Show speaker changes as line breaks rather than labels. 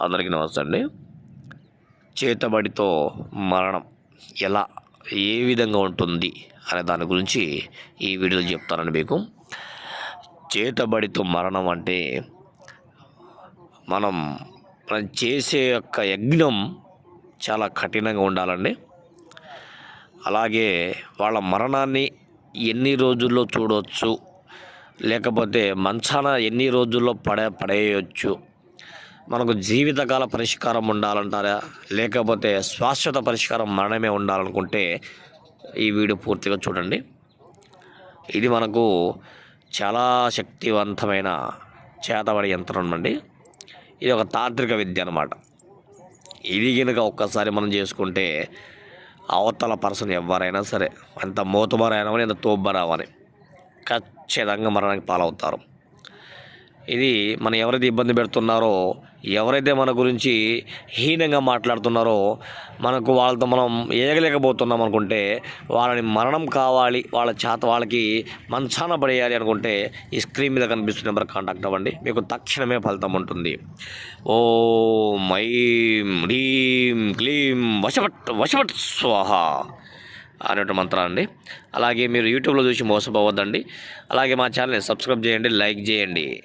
అందరికీ నమస్తే అండి. చేతబడితో మరణం ఎలా ఏ విధంగా ఉంటుంది అనే దాని గురించి ఈ వీడియోలో చెప్తానండి మీకు. చేతబడితో మరణం అంటే మనం మనం చేసే యొక్క యజ్ఞం చాలా కఠినంగా ఉండాలండి. అలాగే వాళ్ళ మరణాన్ని ఎన్ని రోజుల్లో చూడవచ్చు లేకపోతే మంచాన ఎన్ని రోజుల్లో పడే పడేయచ్చు మనకు జీవితకాల పరిష్కారం ఉండాలంటారా? లేకపోతే శాశ్వత పరిష్కారం మరణమే ఉండాలనుకుంటే ఈ వీడియో పూర్తిగా చూడండి. ఇది మనకు చాలా శక్తివంతమైన చేతబడి యంత్రం అండి. ఇది ఒక తాంత్రిక విద్య అనమాట ఇది కనుక ఒక్కసారి మనం చేసుకుంటే అవతల పర్సన్ ఎవరైనా సరే ఎంత మూతబరైనా కానీ ఎంత తోబ్బరావని ఖచ్చితంగా మరణానికి పాలవుతారు. ఇది మనం ఎవరైతే ఇబ్బంది పెడుతున్నారో ఎవరైతే మన గురించి హీనంగా మాట్లాడుతున్నారో మనకు వాళ్ళతో మనం ఏగలేకపోతున్నాం అనుకుంటే వాళ్ళని మరణం కావాలి వాళ్ళ చేత వాళ్ళకి మంచాన పడేయాలి అనుకుంటే ఈ స్క్రీన్ మీద కనిపిస్తున్న నెంబర్ కాంటాక్ట్ అవ్వండి. మీకు తక్షణమే ఫలితం ఉంటుంది. ఓ మైం హ్రీం క్లీం వశవట్ వశవట్ స్వాహ అనేటువంటి మంత్రం అండి. అలాగే మీరు యూట్యూబ్లో చూసి మోసపోవద్దండి. అలాగే మా ఛానల్ని సబ్స్క్రైబ్ చేయండి లైక్ చేయండి.